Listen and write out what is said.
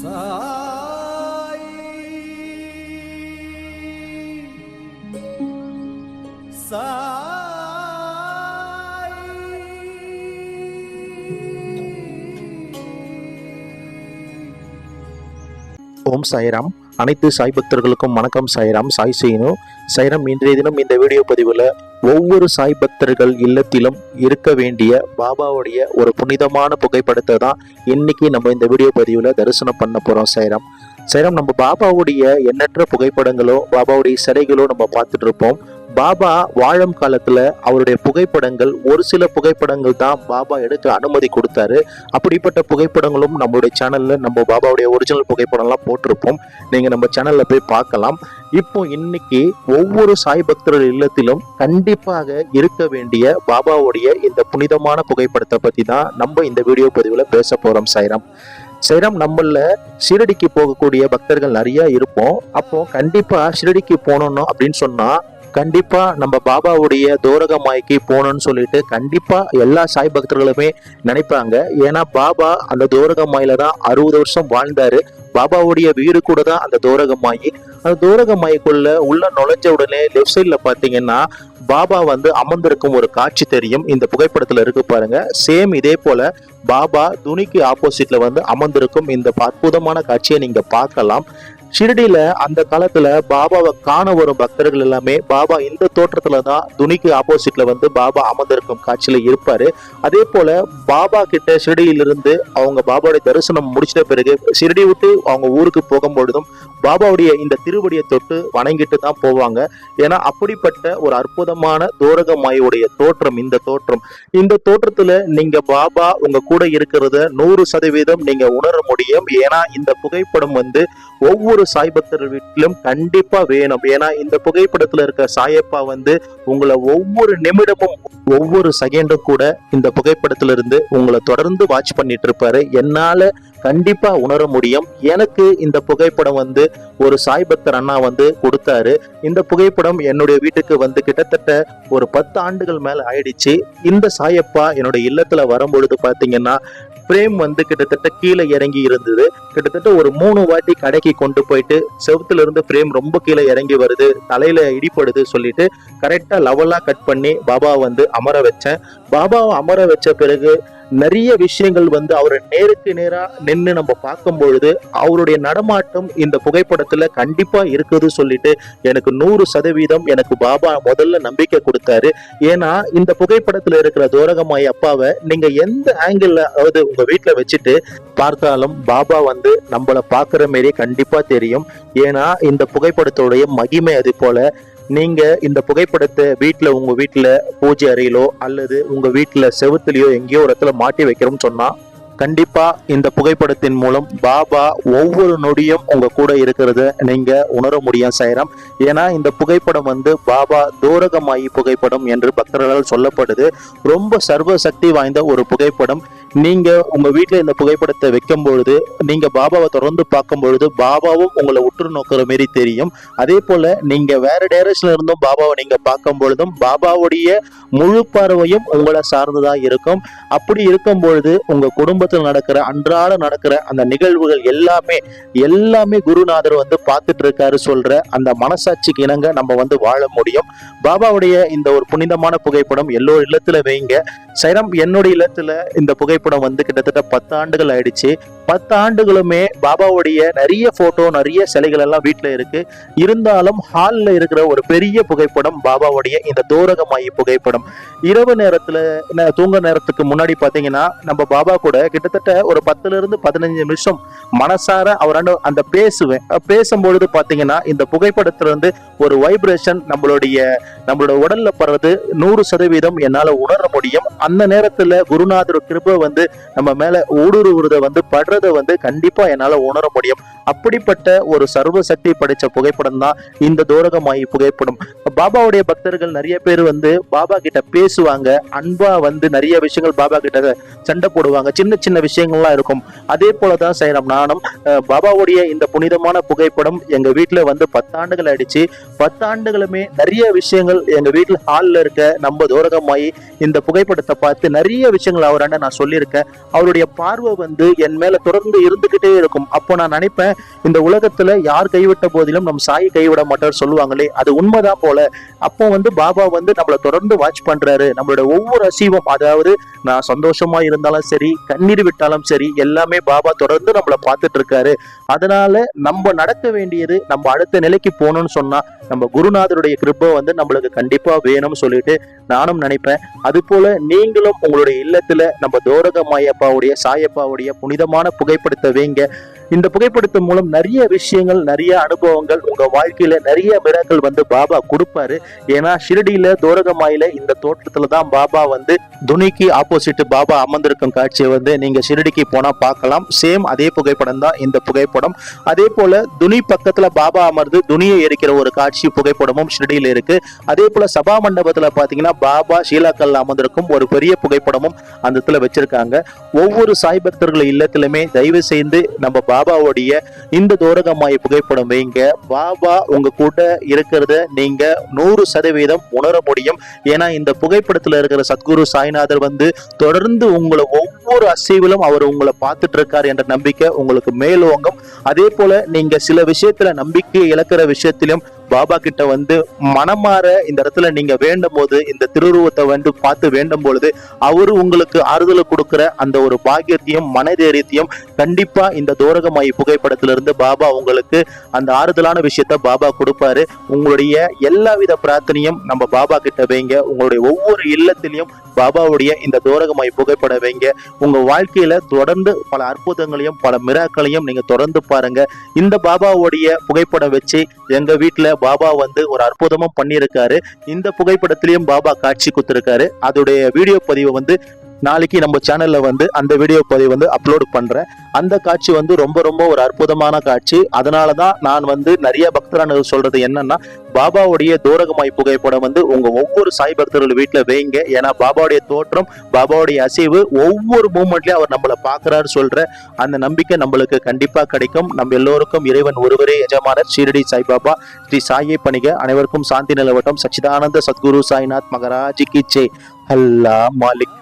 ஓம் சாய்ராம். அனைத்து சாய் பக்தர்களுக்கும் வணக்கம் சாய்ராம். சாய் செய்யணும் சாய்ராம் இன்றைய தினம் இந்த வீடியோ பதிவில் ஒவ்வொரு சாய் பக்தர்கள் இல்லத்திலும் இருக்க வேண்டிய பாபாவுடைய ஒரு புனிதமான புகைப்படத்தை தான் இன்னைக்கு நம்ம இந்த வீடியோ பதிவில் தரிசனம் பண்ண போகிறோம் சைரம். சைரம் நம்ம பாபாவுடைய எண்ணற்ற புகைப்படங்களோ பாபாவுடைய சிலைகளோ நம்ம பார்த்துட்டு இருப்போம். பாபா வாழும் காலத்தில் அவருடைய புகைப்படங்கள் ஒரு சில புகைப்படங்கள் தான் பாபா எடுக்க அனுமதி கொடுத்தாரு. அப்படிப்பட்ட புகைப்படங்களும் நம்மளுடைய சேனலில் நம்ம பாபாவுடைய ஒரிஜினல் புகைப்படம்லாம் போட்டிருப்போம். நீங்கள் நம்ம சேனலில் போய் பார்க்கலாம். இப்போ இன்னைக்கு ஒவ்வொரு சாய் பக்தர்கள் இல்லத்திலும் கண்டிப்பாக இருக்க வேண்டிய பாபாவுடைய இந்த புனிதமான புகைப்படத்தை பற்றி தான் நம்ம இந்த வீடியோ பதிவில் பேச போகிறோம் சாய்ராம் சைராம் நம்மள ஷிரடிக்கு போகக்கூடிய பக்தர்கள் நிறைய இருப்போம். அப்போ கண்டிப்பா ஷிரடிக்கு போகணும் அப்படின்னு சொன்னா கண்டிப்பா நம்ம பாபாவுடைய தோரகமாய்க்கு போகணும்னு சொல்லிட்டு கண்டிப்பா எல்லா சாய் பக்தர்களுமே நினைப்பாங்க. ஏன்னா பாபா அந்த தோரகமாயில தான் அறுபது வருஷம் வாழ்ந்தாரு. பாபாவுடைய வீடு கூட தான் அந்த தோரகமாயி. அந்த தோரகமாய்க்குள்ள உள்ள நுழைஞ்ச உடனே லெஃப்ட் சைட்ல பாத்தீங்கன்னா பாபா வந்து அமர்ந்திருக்கும் ஒரு காட்சி தெரியும். இந்த புகைப்படத்துல இருக்கு பாருங்க. சேம் இதே போல பாபா துணிக்கு ஆப்போசிட்ல வந்து அமர்ந்திருக்கும். இந்த அற்புதமான காட்சியை நீங்க பார்க்கலாம். ஷிரடியில அந்த காலத்துல பாபாவை காண வரும் பக்தர்கள் எல்லாமே பாபா இந்த தோற்றத்துல தான் துணிக்கு ஆப்போசிட்ல வந்து பாபா அமர்ந்திருக்கும் காட்சியில இருப்பாரு. அதே போல பாபா கிட்ட ஷிரடியிலிருந்து அவங்க பாபாவுடைய தரிசனம் முடிச்சிட்ட பிறகு ஷிரடி விட்டு அவங்க ஊருக்கு போகும்பொழுதும் பாபாவுடைய இந்த திருவடியை தொட்டு வணங்கிட்டு தான் போவாங்க. ஏன்னா அப்படிப்பட்ட ஒரு அற்புதமான தோரகமாயுடைய தோற்றம் இந்த தோற்றம். இந்த தோற்றத்துல நீங்க பாபா உங்க கூட இருக்கிறத நூறு சதவீதம் நீங்க உணர முடியும். ஏன்னா இந்த புகைப்படம் வந்து ஒவ்வொரு சாய் பக்தர்கள் வீட்டிலும் கண்டிப்பா வேணும். ஏன்னா இந்த புகைப்படத்துல இருக்க சாயப்பா வந்து உங்களை ஒவ்வொரு நிமிடமும் ஒவ்வொரு செகண்டும் கூட இந்த புகைப்படத்துல இருந்து உங்களை தொடர்ந்து வாட்ச் பண்ணிட்டு இருப்பாரு. என்னால கண்டிப்பா உணர முடியும். எனக்கு இந்த புகைப்படம் வந்து ஒரு சாய் பக்தர் அண்ணா வந்து கொடுத்தாரு. இந்த புகைப்படம் என்னுடைய வீட்டுக்கு வந்து கிட்டத்தட்ட ஒரு பத்து ஆண்டுகள் மேல ஆயிடுச்சு. இந்த சாயப்பா என்னுடைய இல்லத்துல வரும்பொழுது பாத்தீங்கன்னா பிரேம் வந்து கிட்டத்தட்ட கீழே இறங்கி இருந்தது. கிட்டத்தட்ட ஒரு மூணு வாட்டி கடைக்கு கொண்டு போயிட்டு செவத்துல இருந்து பிரேம் ரொம்ப கீழே இறங்கி வருது தலையில இடிப்படுது சொல்லிட்டு கரெக்டாக லெவலாக கட் பண்ணி பாபா வந்து அமர வச்சேன் பாபாவை அமர வச்ச பிறகு நிறைய விஷயங்கள் வந்து அவரை நேருக்கு நேராக நின்று நம்ம பார்க்கும் பொழுது அவருடைய நடமாட்டம் இந்த புகைப்படத்தில் கண்டிப்பாக இருக்குது சொல்லிட்டு எனக்கு நூறு சதவீதம் எனக்கு பாபா முதல்ல நம்பிக்கை கொடுத்தாரு. ஏன்னா இந்த புகைப்படத்தில் இருக்கிற தோரகமாய் அப்பாவை நீங்கள் எந்த ஆங்கிளில் அதாவது உங்கள் வீட்டில் வச்சுட்டு பார்த்தாலும் பாபா வந்து நம்மள பார்க்குற மாரி கண்டிப்பாக தெரியும். ஏன்னா இந்த புகைப்படத்துடைய மகிமை அது போல் நீங்க இந்த புகைப்படத்தை வீட்ல உங்க வீட்ல பூஜை அறையிலோ அல்லது உங்க வீட்டில் செவுத்துலயோ எங்கேயோ ஒரு இடத்துல மாட்டி வைக்கிறோம்னு சொன்னா கண்டிப்பா இந்த புகைப்படத்தின் மூலம் பாபா ஒவ்வொரு நொடியும் உங்க கூட இருக்கிறத நீங்க உணர முடியும் சைரம் ஏன்னா இந்த புகைப்படம் வந்து பாபா தோரகமாயி புகைப்படம் என்று பக்தர்களால் சொல்லப்படுது. ரொம்ப சர்வ சக்தி வாய்ந்த ஒரு புகைப்படம். நீங்க உங்க வீட்டில் இந்த புகைப்படத்தை வைக்கும் பொழுது நீங்க பாபாவை தொடர்ந்து பார்க்கும் பொழுது பாபாவும் உங்களை உற்று நோக்கிற மாரி தெரியும். அதே போல நீங்க வேற டைரக்ஷன்ல இருந்தும் பாபாவை நீங்க பார்க்கும் பொழுதும் பாபாவுடைய முழு பார்வையும் உங்களை சார்ந்ததா இருக்கும். அப்படி இருக்கும் பொழுது உங்க குடும்பத்தில் நடக்கிற அன்றாட நடக்கிற அந்த நிகழ்வுகள் எல்லாமே எல்லாமே குருநாதர் வந்து பார்த்துட்டு இருக்காரு சொல்ற அந்த மனசாட்சிக்கு இணங்க நம்ம வந்து வாழ முடியும். பாபாவுடைய இந்த ஒரு புனிதமான புகைப்படம் எல்லோரு இல்லத்துல வைங்க. சைரம் என்னுடைய இல்லத்துல இந்த புகைப்படம் வந்து கிட்டத்தட்ட பத்து ஆண்டுகள் ஆயிடுச்சு. பத்து ஆண்டுகளுமே பாபாவுடைய நிறைய போட்டோ நிறைய சிலைகள் எல்லாம் வீட்டில் இருக்கு. இருந்தாலும் ஹாலில் இருக்கிற ஒரு பெரிய புகைப்படம் பாபாவுடைய இந்த தோரகமாயி புகைப்படம். இரவு நேரத்துல தூங்க நேரத்துக்கு முன்னாடி பார்த்தீங்கன்னா நம்ம பாபா கூட கிட்டத்தட்ட ஒரு பத்துல இருந்து பதினஞ்சு நிமிஷம் மனசார அவரான அந்த பேசுவேன் பேசும்பொழுது பார்த்தீங்கன்னா இந்த புகைப்படத்துல இருந்து ஒரு வைப்ரேஷன் நம்மளுடைய நம்மளோட உடல்ல படுறது நூறு சதவீதம் என்னால உணர முடியும். அந்த நேரத்தில் குருநாதர் கிருபை வந்து நம்ம மேல ஊடுருவுறதை வந்து படுறது வந்து கண்டிப்பா என்னால உணர முடியும். அப்படிப்பட்ட ஒரு சர்வ சக்தி படைச்ச புகைப்படம் தான் இந்த தோரகமாயி புகைப்படம். பாபாவுடைய பக்தர்கள் நிறைய பேர் வந்து பாபா கிட்ட பேசுவாங்க. அன்பா வந்து நிறைய விஷயங்கள் பாபா கிட்ட சண்டை போடுவாங்க. சின்ன சின்ன விஷயங்கள்லாம் இருக்கும். அதே போலதான் செய்யறோம் நானும் பாபாவுடைய இந்த புனிதமான புகைப்படம் எங்க வீட்டுல வந்து பத்தாண்டுகள் அடிச்சு பத்தாண்டுகளுமே நிறைய விஷயங்கள் எங்க வீட்டுல ஹால்ல இருக்க நம்ம தோரகமாயி இந்த புகைப்படத்தை பார்த்து நிறைய விஷயங்கள் அவரான நான் சொல்லி அவருடைய பார்வை வந்து என் மேல தொடர்ந்து இருந்துகிட்டே இருக்கும். அப்போ நான் நினைப்பேன் இந்த உலகத்துல யார் கைவிட்ட போதிலும் நம் சாய் கைவிட மாட்டார் சொல்லுவாங்களே அது உண்மைதான் போல. அப்போ வந்து பாபா வந்து நம்மளை தொடர்ந்து வாட்ச் பண்றாரு. நம்மளோட ஒவ்வொரு அசீவம் அதாவது நான் சந்தோஷமா இருந்தாலும் சரி கண்ணீர் விட்டாலும் சரி எல்லாமே பாபா தொடர்ந்து நம்மளை பார்த்துட்டு இருக்காரு. அதனால நம்ம நடக்க வேண்டியது நம்ம அடுத்த நிலைக்கு போகணும்னு சொன்னா நம்ம குருநாதருடைய கிருபை வந்து நம்மளுக்கு கண்டிப்பா வேணும்னு சொல்லிட்டு நானும் நினைப்பேன். அது போல நீங்களும் உங்களுடைய இல்லத்துல நம்ம தோரக மாயப்பாவுடைய சாயப்பாவுடைய புனிதமான புகைப்படத்தை வைங்க. இந்த புகைப்படத்தின் மூலம் நிறைய விஷயங்கள் நிறைய அனுபவங்கள் உங்க வாழ்க்கையில நிறைய மிராக்கள் வந்து பாபா கொடுப்பாரு. ஏன்னா ஷிரடியில தோரகமாயில இந்த தோட்டத்துல தான் பாபா வந்து துணிக்கு ஆப்போசிட் பாபா அமர்ந்திருக்கும் காட்சியை வந்து நீங்க ஷிரடிக்கு போனா பார்க்கலாம். சேம் அதே புகைப்படம் தான் இந்த புகைப்படம். அதே போல துணி பக்கத்துல பாபா அமர்ந்து துணியை எரிக்கிற ஒரு காட்சி புகைப்படமும் ஷிரடியில இருக்கு. அதே போல சபா மண்டபத்துல பாத்தீங்கன்னா பாபா ஷீலாக்கல்ல அமர்ந்திருக்கும் ஒரு பெரிய புகைப்படமும் அந்த இடத்துல வச்சிருக்காங்க. ஒவ்வொரு சாய் பக்தர்கள் இல்லத்திலுமே தயவு செய்து நம்ம பாபாவுடைய இந்த தோரகமாய புகைப்படம் வைங்க. பாபா உங்க கூட இருக்கிறத நீங்க நூறு சதவீதம் உணர முடியும். ஏன்னா இந்த புகைப்படத்துல இருக்கிற சத்குரு சாய்நாதர் வந்து தொடர்ந்து உங்களை ஒவ்வொரு அசைவிலும் அவர் உங்களை பார்த்துட்டு இருக்கார் என்ற நம்பிக்கை உங்களுக்கு மேலோங்கும். அதே போல நீங்க சில விஷயத்துல நம்பிக்கை இழக்கிற விஷயத்திலும் பாபா கிட்ட வந்து மனமாற இந்த இடத்துல நீங்க வேண்டும் போது இந்த திருவுருவத்தை வந்து பார்த்து வேண்டும் பொழுது அவரு உங்களுக்கு ஆறுதலை கொடுக்கிற அந்த ஒரு பாக்கியத்தையும் மனதைரியத்தையும் கண்டிப்பா இந்த தோரகமாயி புகைப்படத்திலிருந்து பாபா உங்களுக்கு அந்த ஆறுதலான விஷயத்த பாபா கொடுப்பாரு. உங்களுடைய எல்லாவித பிரார்த்தனையும் நம்ம பாபா கிட்ட வைங்க. உங்களுடைய ஒவ்வொரு இல்லத்திலையும் பாபாவுடைய இந்த தோரகமாய் புகைப்பட வைங்க. உங்க வாழ்க்கையில தொடர்ந்து பல அற்புதங்களையும் பல மிராக்களையும் நீங்க தொடர்ந்து பாருங்க. இந்த பாபாவுடைய புகைப்படம் வச்சு எங்க வீட்டுல பாபா வந்து ஒரு அற்புதமா பண்ணியிருக்காரு. இந்த புகைப்படத்திலையும் பாபா காட்சி கொடுத்திருக்காரு. அதோடைய வீடியோ பதிவை வந்து நாளைக்கு நம்ம சேனல்ல வந்து அந்த வீடியோ பதிவு வந்து அப்லோட் பண்றேன். அந்த காட்சி வந்து ரொம்ப ரொம்ப ஒரு அற்புதமான காட்சி. அதனால தான் நான் வந்து நிறைய பக்தரான சொல்றது என்னன்னா பாபாவுடைய தூரகமாய் புகைப்படம் வந்து உங்க ஒவ்வொரு சாய் பக்தர்கள் வீட்டுல வைங்க. ஏன்னா பாபாவுடைய தோற்றம் பாபாவுடைய அசைவு ஒவ்வொரு மூமெண்ட்லயும் அவர் நம்மளை பாக்குறாரு சொல்ற அந்த நம்பிக்கை நம்மளுக்கு கண்டிப்பா கிடைக்கும். நம்ம எல்லோருக்கும் இறைவன் ஒருவரே எஜமானர் ஷீரடி சாய்பாபா ஸ்ரீ சாயை பணிக. அனைவருக்கும் சாந்தி நிலவட்டம். சச்சிதானந்த சத்குரு சாய்நாத் மகராஜி கிச்சே அல்லா மாலிக்.